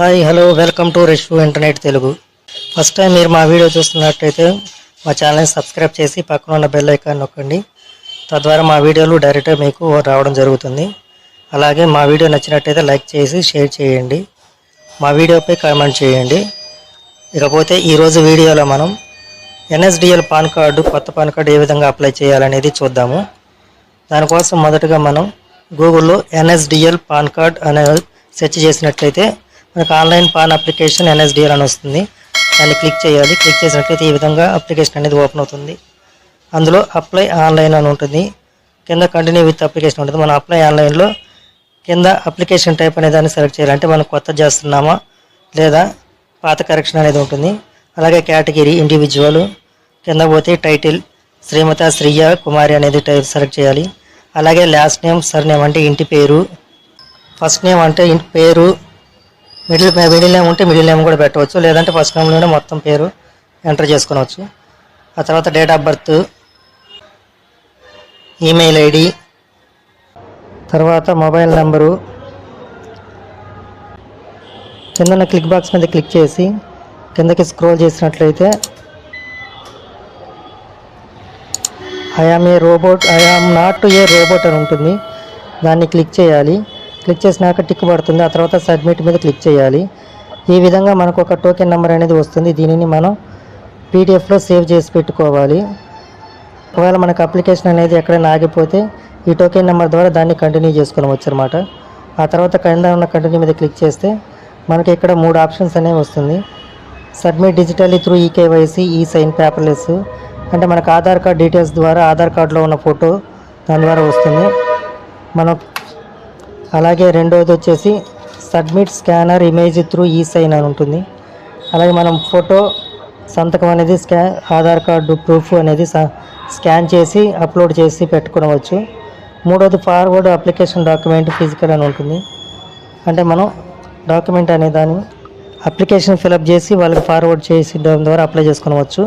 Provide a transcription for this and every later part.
Hi hello welcome to రెష్ internet Telugu. First time మీరు మా వీడియో చూస్తున్నట్టయితే మా ఛానల్ని సబ్స్క్రైబ్ చేసి పక్కన ఉన్న బెల్ ఐకాన్ నొక్కండి. తద్వారా మా వీడియోలు డైరెక్ట్గా మీకు రావడం జరుగుతుంది. అలాగే మా వీడియో నచ్చినట్టయితే లైక్ చేసి షేర్ చేయండి. మా వీడియోపై కామెంట్ చేయండి. ఇకపోతే ఈరోజు వీడియోలో మనం ఎన్ఎస్డిఎల్ పాన్ కార్డు కొత్త పాన్ కార్డు ఏ విధంగా అప్లై చేయాలనేది చూద్దాము. దానికోసం మొదటగా మనం గూగుల్లో ఎన్ఎస్డిఎల్ పాన్ కార్డ్ అనే సెర్చ్ చేసినట్లయితే మనకు ఆన్లైన్ పాన్ అప్లికేషన్ ఎన్ఎస్డిఎల్ అని వస్తుంది. దాన్ని క్లిక్ చేయాలి. క్లిక్ చేసినట్లయితే ఈ విధంగా అప్లికేషన్ అనేది ఓపెన్ అవుతుంది. అందులో అప్లై ఆన్లైన్ అని ఉంటుంది. కింద కంటిన్యూ విత్ అప్లికేషన్ ఉంటుంది. మనం అప్లై ఆన్లైన్లో కింద అప్లికేషన్ టైప్ అనే దాన్ని సెలెక్ట్ చేయాలి. అంటే మనం కొత్త చేస్తున్నామా లేదా పాత కరెక్షన్ అనేది ఉంటుంది. అలాగే కేటగిరీ ఇండివిజువల్ కింద పోతే టైటిల్ శ్రీమత శ్రీయ కుమారి అనేది టైప్ సెలెక్ట్ చేయాలి. అలాగే లాస్ట్ నేమ్ సర్ నేమ్ అంటే ఇంటి పేరు. ఫస్ట్ నేమ్ అంటే ఇంటి పేరు మిడిల్ మిడిల్ నేమ్ ఉంటే మిడిల్ నేమ్ కూడా పెట్టవచ్చు. లేదంటే ఫస్ట్ నేమ్లోనే మొత్తం పేరు ఎంటర్ చేసుకోవచ్చు ఆ తర్వాత date of birth email ID తర్వాత మొబైల్ నెంబరు. కింద క్లిక్ బాక్స్ మీద క్లిక్ చేసి కిందకి స్క్రోల్ చేసినట్లయితే I am a robot I am not a robot అని ఉంటుంది. దాన్ని క్లిక్ చేయాలి. క్లిక్ చేసినాక టిక్ పడుతుంది. ఆ తర్వాత సబ్మిట్ మీద క్లిక్ చేయాలి. ఈ విధంగా మనకు ఒక టోకెన్ నెంబర్ అనేది వస్తుంది. దీనిని మనం పీడిఎఫ్లో సేవ్ చేసి పెట్టుకోవాలి. ఒకవేళ మనకు అప్లికేషన్ అనేది ఎక్కడైనా ఆగిపోతే ఈ టోకెన్ నెంబర్ ద్వారా దాన్ని కంటిన్యూ చేసుకోవచ్చు అనమాట ఆ తర్వాత కింద ఉన్న కంటిన్యూ మీద క్లిక్ చేస్తే మనకి ఇక్కడ మూడు ఆప్షన్స్ అనేవి వస్తుంది. Submit digitally through eKYC e sign paperless అంటే మనకు ఆధార్ కార్డ్ డీటెయిల్స్ ద్వారా ఆధార్ కార్డులో ఉన్న ఫోటో దాని ద్వారా వస్తుంది. మనం అలాగే రెండవది వచ్చేసి submit scanner image through e sign అని ఉంటుంది. అలాగే మనం ఫోటో సంతకం అనేది స్కా ఆధార్ కార్డు ప్రూఫ్ అనేది స్కాన్ చేసి అప్లోడ్ చేసి పెట్టుకోవచ్చు మూడోది ఫార్వర్డ్ అప్లికేషన్ డాక్యుమెంట్ ఫిజికల్ అని ఉంటుంది. అంటే మనం డాక్యుమెంట్ అనే దాన్ని అప్లికేషన్ ఫిలప్ చేసి వాళ్ళకి ఫార్వర్డ్ చేసి దాని ద్వారా అప్లై చేసుకోవచ్చు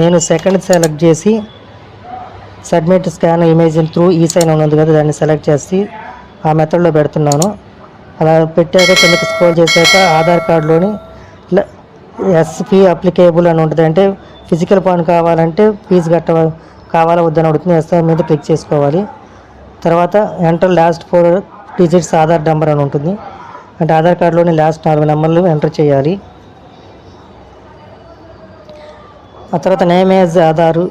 నేను సెకండ్ సెలెక్ట్ చేసి submit scan image through e sign ఉన్నది కదా దాన్ని సెలెక్ట్ చేసి ఆ మెథడ్లో పెడుతున్నాను. అలా పెట్టాక కిందకి స్క్రోల్ చేశాక ఆధార్ కార్డులోని ఎస్పీ అప్లికేబుల్ అని ఉంటుంది అంటే ఫిజికల్ పాన్ కావాలంటే ఫీజు కట్ట కావాలా వద్దని అడుగుతుంది. ఎస్ మీద క్లిక్ చేసుకోవాలి. తర్వాత enter last four digits Aadhaar number అని ఉంటుంది. అంటే ఆధార్ కార్డులోని లాస్ట్ నాలుగు నెంబర్లు ఎంటర్ చేయాలి. ఆ తర్వాత name as Aadhaar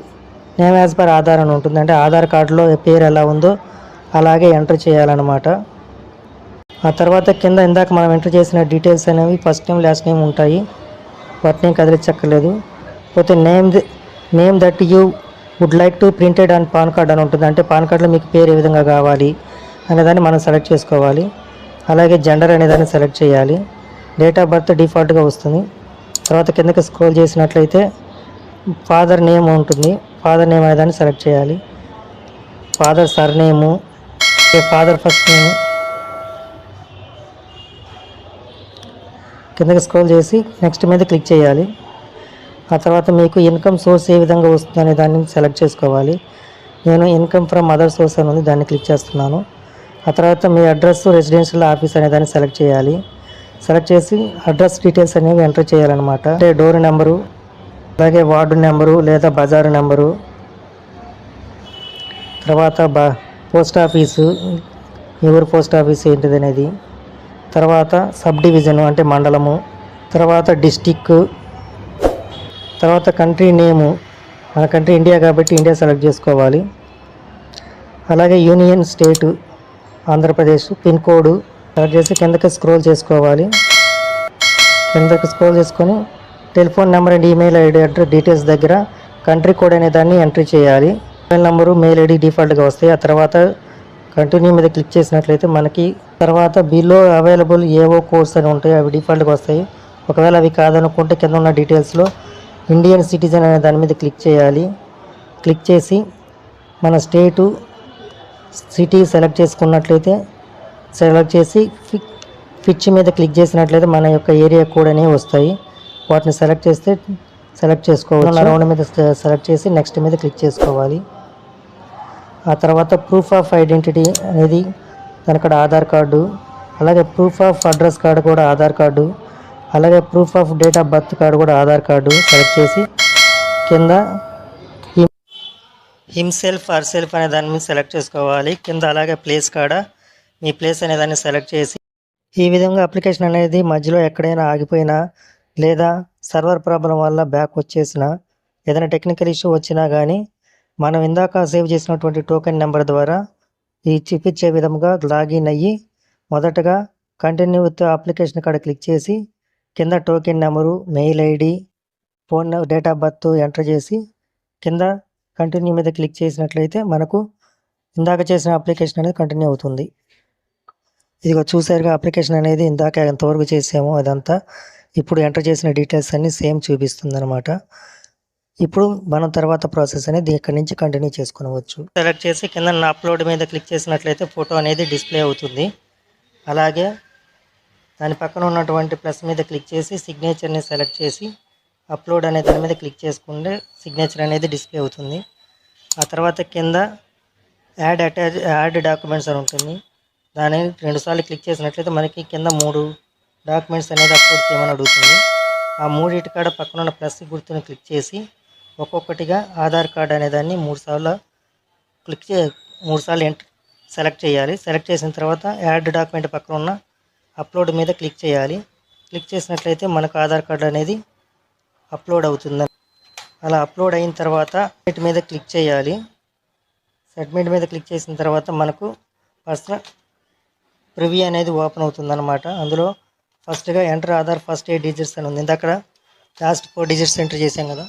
name as per Aadhaar అని ఉంటుంది. అంటే ఆధార్ కార్డులో పేరు ఎలా ఉందో అలాగే ఎంటర్ చేయాలన్నమాట. ఆ తర్వాత కింద ఇందాక మనం ఎంటర్ చేసిన డీటెయిల్స్ అనేవి ఫస్ట్ నేమ్ లాస్ట్ నేమ్ ఉంటాయి. వాటిని కదిలించక్కర్లేదు. పోతే name name that you would like to printed and PAN card అని ఉంటుంది. అంటే పాన్ కార్డులో మీకు పేరు ఏ విధంగా కావాలి అనేదాన్ని మనం సెలెక్ట్ చేసుకోవాలి. అలాగే జెండర్ అనేదాన్ని సెలెక్ట్ చేయాలి. డేట్ ఆఫ్ బర్త్ డిఫాల్ట్గా వస్తుంది. తర్వాత కిందకి స్క్రోల్ చేసినట్లయితే ఫాదర్ నేమ్ ఉంటుంది. ఫాదర్ నేమ్ అనేదాన్ని సెలెక్ట్ చేయాలి. Father surname father first name కిందకి స్క్రోల్ చేసి నెక్స్ట్ మీద క్లిక్ చేయాలి. ఆ తర్వాత మీకు ఇన్కమ్ సోర్స్ ఏ విధంగా వస్తుందనే దాన్ని సెలెక్ట్ చేసుకోవాలి. నేను ఇన్కమ్ ఫ్రమ్ అదర్ సోర్స్ అని ఉంది దాన్ని క్లిక్ చేస్తున్నాను. ఆ తర్వాత మీ అడ్రస్ రెసిడెన్షియల్ ఆఫీస్ అనే దాన్ని సెలెక్ట్ చేయాలి. సెలెక్ట్ చేసి అడ్రస్ డీటెయిల్స్ అనేవి ఎంటర్ చేయాలన్నమాట. అంటే డోర్ నెంబరు అలాగే వార్డు నెంబరు లేదా బజారు నెంబరు తర్వాత బ పోస్ట్ ఆఫీసు ఎవరు పోస్ట్ ఆఫీస్ ఏంటిది అనేది తర్వాత సబ్ డివిజన్ అంటే మండలము. తర్వాత డిస్టిక్. తర్వాత కంట్రీ నేము. మన కంట్రీ ఇండియా కాబట్టి ఇండియా సెలెక్ట్ చేసుకోవాలి. అలాగే union state Andhra Pradesh pin code select చేసి కిందకి స్క్రోల్ చేసుకోవాలి. కిందకి స్క్రోల్ చేసుకొని telephone number and email ID address details దగ్గర కంట్రీ కోడ్ అనే దాన్ని ఎంట్రీ చేయాలి. మొబైల్ నెంబరు మెయిల్ ఐడి డిఫాల్ట్గా వస్తాయి. ఆ తర్వాత కంటిన్యూ మీద క్లిక్ చేసినట్లయితే మనకి తర్వాత బిలో అవైలబుల్ ఏవో కోర్స్ అని ఉంటాయి. అవి డిఫాల్ట్గా వస్తాయి. ఒకవేళ అవి కాదనుకుంటే కింద ఉన్న డీటెయిల్స్లో ఇండియన్ సిటిజన్ అనే దాని మీద క్లిక్ చేయాలి. క్లిక్ చేసి మన స్టేటు సిటీ సెలెక్ట్ చేసుకున్నట్లయితే సెలెక్ట్ చేసి ఫి- ఫిచ్ మీద క్లిక్ చేసినట్లయితే మన యొక్క ఏరియా కోడ్ అనేవి వస్తాయి. వాటిని సెలెక్ట్ చేస్తే సెలెక్ట్ చేసుకోవాలి రౌండ్ మీద సె- సెలెక్ట్ చేసి నెక్స్ట్ మీద క్లిక్ చేసుకోవాలి. ఆ తర్వాత ప్రూఫ్ ఆఫ్ ఐడెంటిటీ అనేది దాని ఆధార్ కార్డు అలాగే ప్రూఫ్ ఆఫ్ అడ్రస్ కార్డు కూడా ఆధార్ కార్డు అలాగే proof of date of birth card కూడా ఆధార్ కార్డు సెలెక్ట్ చేసి కింద హిమ్సెల్ఫ్ ఆర్ సెల్ఫ్ అనే దాన్ని సెలెక్ట్ చేసుకోవాలి. కింద అలాగే ప్లేస్ కాడ మీ ప్లేస్ అనే దాన్ని సెలెక్ట్ చేసి ఈ విధంగా అప్లికేషన్ అనేది మధ్యలో ఎక్కడైనా ఆగిపోయినా లేదా సర్వర్ ప్రాబ్లం వల్ల బ్యాక్ వచ్చేసిన ఏదైనా టెక్నికల్ ఇష్యూ వచ్చినా కానీ మనం ఇందాక సేవ్ చేసినటువంటి టోకెన్ నెంబర్ ద్వారా ఈ చూపించే విధంగా లాగిన్ అయ్యి మొదటగా కంటిన్యూ విత్ అప్లికేషన్ కాడ క్లిక్ చేసి కింద token number mail ID phone date of birth enter చేసి కింద కంటిన్యూ మీద క్లిక్ చేసినట్లయితే మనకు ఇందాక చేసిన అప్లికేషన్ అనేది కంటిన్యూ అవుతుంది. ఇదిగో చూసారుగా అప్లికేషన్ అనేది ఇందాక ఎంతవరకు చేసామో అదంతా. ఇప్పుడు ఎంటర్ చేసిన డీటెయిల్స్ అన్ని సేమ్ చూపిస్తుంది అనమాట ఇప్పుడు మనం తర్వాత ప్రాసెస్ అనేది ఇక్కడి నుంచి కంటిన్యూ చేసుకోవచ్చు సెలెక్ట్ చేసి కింద నా అప్లోడ్ మీద క్లిక్ చేసినట్లయితే ఫోటో అనేది డిస్ప్లే అవుతుంది. అలాగే దాని పక్కన ఉన్నటువంటి ప్లస్ మీద క్లిక్ చేసి సిగ్నేచర్ని సెలెక్ట్ చేసి అప్లోడ్ అనే దాని మీద క్లిక్ చేసుకుంటే సిగ్నేచర్ అనేది డిస్ప్లే అవుతుంది. ఆ తర్వాత కింద యాడ్ అటాచ్ యాడ్ డాక్యుమెంట్స్ అని ఉంటుంది. దాని రెండుసార్లు క్లిక్ చేసినట్లయితే మనకి కింద మూడు డాక్యుమెంట్స్ అనేది అప్లోడ్ చేయమని అడుగుతుంది. ఆ మూడింటి కాడ పక్కన ఉన్న ప్లస్ గుర్తుని క్లిక్ చేసి ఒక్కొక్కటిగా ఆధార్ కార్డ్ అనే దాన్ని క్లిక్ చే మూడుసార్లు ఎంటర్ సెలెక్ట్ చేయాలి. సెలెక్ట్ చేసిన తర్వాత యాడ్ డాక్యుమెంట్ పక్కన ఉన్న అప్లోడ్ మీద క్లిక్ చేయాలి. క్లిక్ చేసినట్లయితే మనకు ఆధార్ కార్డు అనేది అప్లోడ్ అవుతుంది. అలా అప్లోడ్ అయిన తర్వాత సబ్మిట్ మీద క్లిక్ చేయాలి. సబ్మిట్ మీద క్లిక్ చేసిన తర్వాత మనకు పర్సనల్ ప్రివ్యూ అనేది ఓపెన్ అవుతుందన్నమాట. అందులో ఫస్ట్గా enter Aadhaar first eight digits అని ఉంది. అక్కడ లాస్ట్ ఫోర్ డిజిట్స్ ఎంటర్ చేసాం కదా.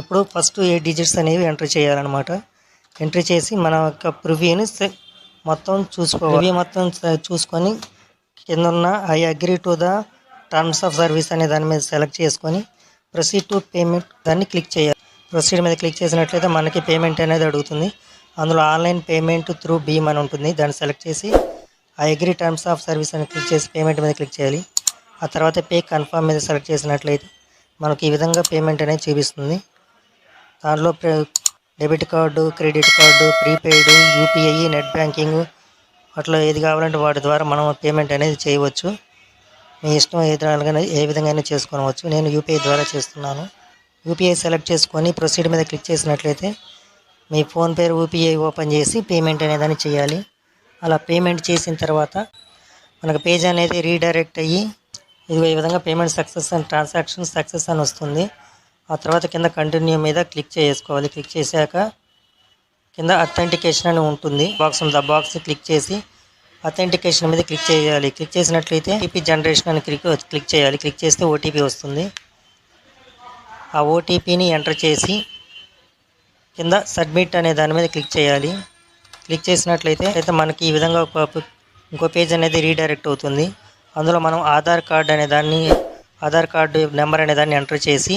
ఇప్పుడు ఫస్ట్ ఎయిట్ డిజిట్స్ అనేవి ఎంటర్ చేయాలన్నమాట. ఎంట్రీ చేసి మన యొక్క ప్రివ్యూని మొత్తం చూసుకోవాలి. ప్రివ్యూ మొత్తం చూసుకొని కింద ఉన్న I agree to the terms of service అనే దాని మీద సెలెక్ట్ చేసుకొని ప్రొసీడ్ టు పేమెంట్ దాన్ని క్లిక్ చేయాలి. ప్రొసీడ్ మీద క్లిక్ చేసినట్లయితే మనకి పేమెంట్ అనేది అడుగుతుంది. అందులో ఆన్లైన్ పేమెంట్ త్రూ భీమ్ అని ఉంటుంది. దాన్ని సెలెక్ట్ చేసి ఆ అగ్రీ టర్మ్స్ ఆఫ్ సర్వీస్ అని క్లిక్ చేసి పేమెంట్ మీద క్లిక్ చేయాలి. ఆ తర్వాత పే కన్ఫర్మ్ మీద సెలెక్ట్ చేసినట్లయితే మనకి ఈ విధంగా పేమెంట్ అనేది చూపిస్తుంది. దాంట్లో debit card credit card prepaid UPI net banking అట్లా ఏది కావాలంటే వాటి ద్వారా మనం పేమెంట్ అనేది చేయవచ్చు. మీ ఇష్టం ఏ విధంగా ఏ విధంగా చేసుకోవచ్చు. నేను యూపీఐ ద్వారా చేస్తున్నాను. యూపీఐ సెలెక్ట్ చేసుకొని ప్రొసీడ్ మీద క్లిక్ చేసినట్లయితే మీ ఫోన్ పేరు యూపీఐ ఓపెన్ చేసి పేమెంట్ అనేదాన్ని చేయాలి. అలా పేమెంట్ చేసిన తర్వాత మనకు పేజ్ అనేది రీడైరెక్ట్ అయ్యి ఇదిగో ఈ విధంగా payment success and transaction success అని వస్తుంది. ఆ తర్వాత కింద కంటిన్యూ మీద క్లిక్ చేసుకోవాలి. క్లిక్ చేశాక కింద అథెంటికేషన్ అని ఉంటుంది. బాక్స్ ఉంది ఆ బాక్స్ క్లిక్ చేసి అథెంటికేషన్ మీద క్లిక్ చేయాలి. క్లిక్ చేసినట్లయితే ఓటీపీ జనరేషన్ అని క్లిక్ క్లిక్ చేయాలి. క్లిక్ చేస్తే ఓటీపీ వస్తుంది. ఆ ఓటీపీని ఎంటర్ చేసి కింద సబ్మిట్ అనే దాని మీద క్లిక్ చేయాలి. క్లిక్ చేసినట్లయితే అయితే మనకి ఈ విధంగా ఒక ఇంకో పేజ్ అనేది రీడైరెక్ట్ అవుతుంది. అందులో మనం ఆధార్ కార్డ్ అనే దాన్ని ఆధార్ కార్డు నెంబర్ అనే దాన్ని ఎంటర్ చేసి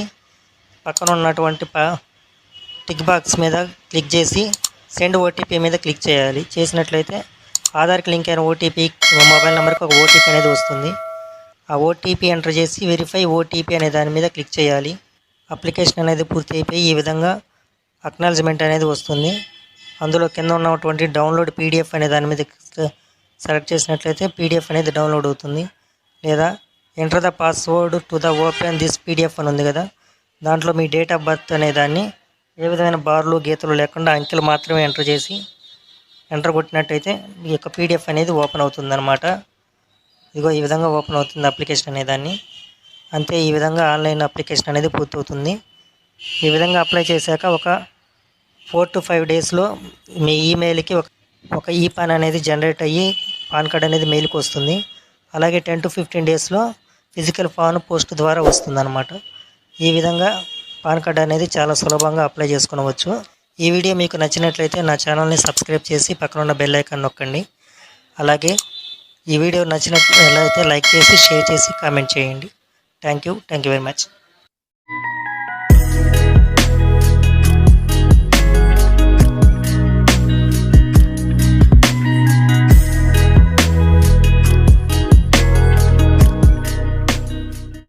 పక్కన ఉన్నటువంటి ప టిక్ బాక్స్ మీద క్లిక్ చేసి సెండ్ ఓటీపీ మీద క్లిక్ చేయాలి. చేసినట్లయితే ఆధార్కి లింక్ అయిన ఓటీపీ మొబైల్ నెంబర్కి ఒక ఓటీపీ అనేది వస్తుంది. ఆ ఓటీపీ ఎంటర్ చేసి వెరిఫై ఓటీపీ అనే దాని మీద క్లిక్ చేయాలి. అప్లికేషన్ అనేది పూర్తి అయిపోయి ఈ విధంగా అక్నాలజ్మెంట్ అనేది వస్తుంది. అందులో కింద ఉన్నటువంటి డౌన్లోడ్ పీడిఎఫ్ అనే దాని మీద సెలెక్ట్ చేసినట్లయితే పీడిఎఫ్ అనేది డౌన్లోడ్ అవుతుంది. లేదా enter the password to the open this PDF అని ఉంది కదా. దాంట్లో మీ డేట్ ఆఫ్ బర్త్ అనే దాన్ని ఏ విధమైన బార్లు గీతలు లేకుండా అంకెలు మాత్రమే ఎంటర్ చేసి ఎంటర్ కొట్టినట్టయితే మీ యొక్క పీడిఎఫ్ అనేది ఓపెన్ అవుతుందన్నమాట. ఇదిగో ఈ విధంగా ఓపెన్ అవుతుంది అప్లికేషన్ అనేదాన్ని అంతే ఈ విధంగా ఆన్లైన్ అప్లికేషన్ అనేది పూర్తవుతుంది. ఈ విధంగా అప్లై చేశాక ఒక ఫోర్ టు ఫైవ్ డేస్లో మీ ఈమెయిల్కి ఒక ఒక ఈ పాన్ అనేది జనరేట్ అయ్యి పాన్ కార్డ్ అనేది మెయిల్కి వస్తుంది. అలాగే టెన్ టు ఫిఫ్టీన్ డేస్లో ఫిజికల్ ఫాన్ పోస్ట్ ద్వారా వస్తుంది అనమాట ఈ విధంగా పాన్ కార్డ్ అనేది చాలా సులభంగా అప్లై చేసుకోవచ్చు ఈ వీడియో మీకు నచ్చినట్లయితే నా ఛానల్ని సబ్స్క్రైబ్ చేసి పక్కన ఉన్న బెల్ ఐకాన్ నొక్కండి. అలాగే ఈ వీడియో నచ్చినట్లయితే లైక్ చేసి షేర్ చేసి కామెంట్ చేయండి. Thank you. Thank you very much.